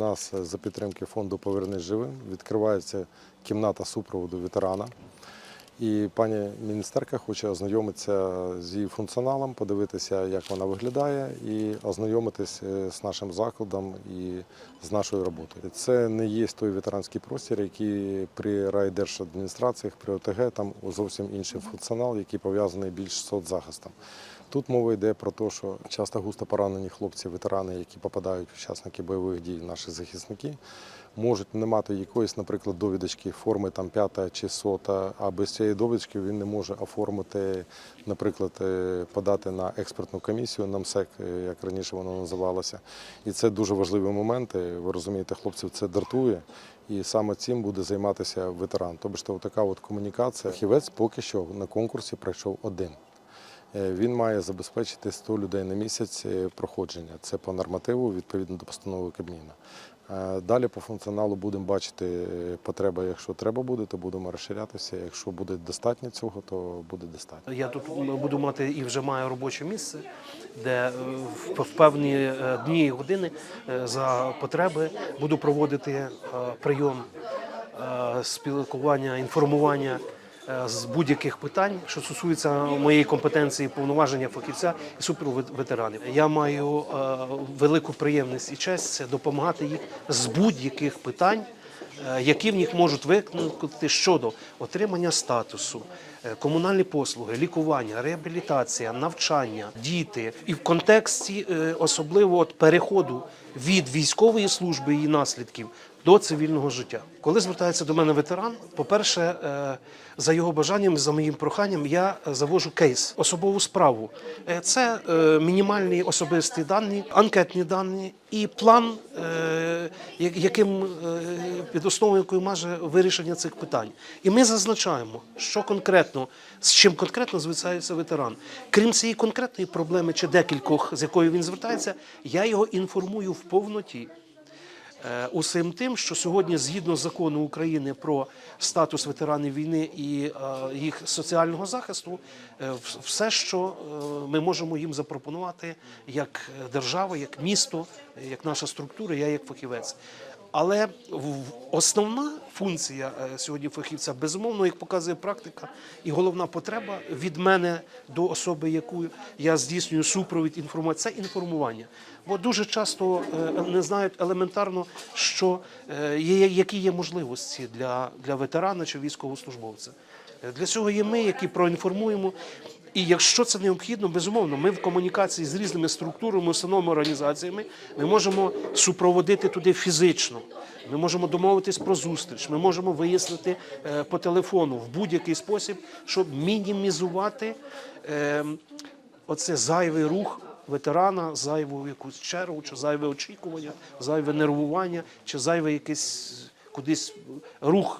нас е, за підтримки фонду Повернись живим відкривається кімната супроводу ветерана. І пані міністерка хоче ознайомитися з її функціоналом, подивитися, як вона виглядає, і ознайомитись е, з нашим закладом і з нашою роботою. Це не є той ветеранський простір, який при райдержадміністраціях, при ОТГ там зовсім інший функціонал, який пов'язаний більш з соцзахистом. Тут мова йде про те, що часто густо поранені хлопці, ветерани, які попадають в учасники бойових дій, наші захисники, можуть не мати якоїсь, наприклад, довідочки форми там п'ята чи сота, а без цієї довідочки він не може оформити, наприклад, е, подати на експертну комісію на МСЕК, е, як раніше воно називалося. І це дуже важливі моменти. Ви розумієте, хлопців це дратує. І саме цим буде займатися ветеран. Тобто така от комунікація. Хівець поки що на конкурсі пройшов один. Е, Він має забезпечити 100 людей на місяць е, проходження. Це по нормативу відповідно до постанови Кабміна. Е, Далі по функціоналу будемо бачити потреба. Якщо треба буде, то будемо розширятися. Якщо буде достатньо цього, то буде достатньо. Я тут буду мати і вже маю робоче місце, де в- певні дні і години за потреби буду проводити прийом спілкування, інформування з будь-яких питань, що стосується моєї компетенції, повноваження фахівця і суперветеранів. Я маю е, велику приємність і честь допомагати їх з будь-яких питань. Е, які в них можуть викликати щодо отримання статусу, е, комунальні послуги, лікування, реабілітація, навчання, діти, і в контексті е, особливо от переходу від військової служби і її наслідків до цивільного життя. Коли звертається до мене ветеран, по-перше, е, за його бажанням, за моїм проханням, я е, завожу кейс, особову справу. Е, Це е, мінімальні особисті дані, анкетні дані і план, е, яким е, під основою якої маже вирішення цих питань. І ми зазначаємо, що конкретно з чим конкретно звертається ветеран. Крім цієї конкретної проблеми чи декількох, з якою він звертається, я його інформую в повноті. Е, Усім тим, що сьогодні, згідно закону України про статус ветеранів війни і е, їх соціального захисту, е, все, що ми можемо їм запропонувати як держава, як місто, як наша структура, я як фахівець. Але основна функція е, сьогодні фахівця, безумовно, як показує практика, і головна потреба від мене до особи, яку я здійснюю супровід інформації, це інформування. Бо дуже часто е, не знають елементарно, що е, є, які є можливості для, для ветерана чи військовослужбовця. Для цього є ми, які проінформуємо. І якщо це необхідно, безумовно, ми в комунікації з різними структурами, установами, організаціями, ми можемо супроводити туди фізично. Ми можемо домовитись про зустріч, ми можемо вияснити е, по телефону в будь-який спосіб, щоб мінімізувати е, оце зайвий рух ветерана, зайву якусь чергу, чи зайве очікування, зайве нервування, чи зайве якийсь кудись рух